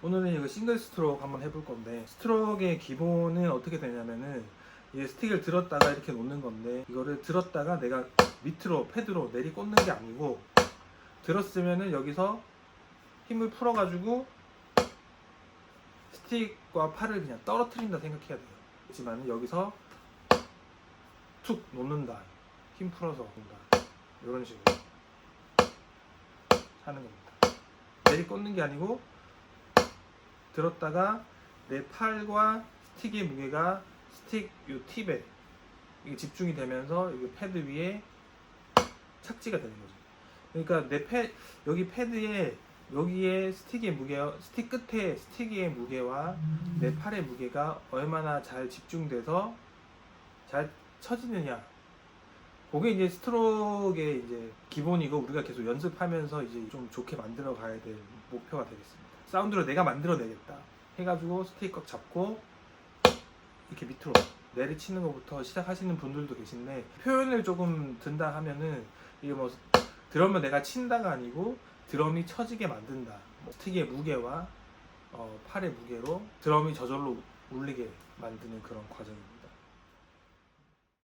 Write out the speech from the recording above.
오늘은 이거 싱글 스트로크 한번 해볼 건데 스트로크의 기본은 어떻게 되냐면은 이게 스틱을 들었다가 이렇게 놓는 건데 이거를 들었다가 내가 밑으로 패드로 내리 꽂는 게 아니고 들었으면은 여기서 힘을 풀어가지고 스틱과 팔을 그냥 떨어뜨린다 생각해야 돼요. 그렇지만 여기서 툭 놓는다. 힘 풀어서 놓는다. 이런 식으로 하는 겁니다. 내리 꽂는 게 아니고 들었다가 내 팔과 스틱의 무게가 스틱 요 팁에 이게 집중이 되면서 이 패드 위에 착지가 되는 거죠. 그러니까 내 패 여기 패드에 여기에 스틱의 무게 스틱 끝에 스틱의 무게와 내 팔의 무게가 얼마나 잘 집중돼서 잘 쳐지느냐. 그게 이제 스트로크의 이제 기본이고 우리가 계속 연습하면서 이제 좀 좋게 만들어 가야 될 목표가 되겠습니다. 사운드를 내가 만들어내겠다. 해가지고 꽉 잡고 이렇게 밑으로 내리치는 것부터 시작하시는 분들도 계신데 표현을 조금 든다 하면은 이게 뭐 드럼을 내가 친다가 아니고 드럼이 쳐지게 만든다. 뭐 스틱의 무게와 어, 팔의 무게로 드럼이 저절로 울리게 만드는 그런 과정입니다.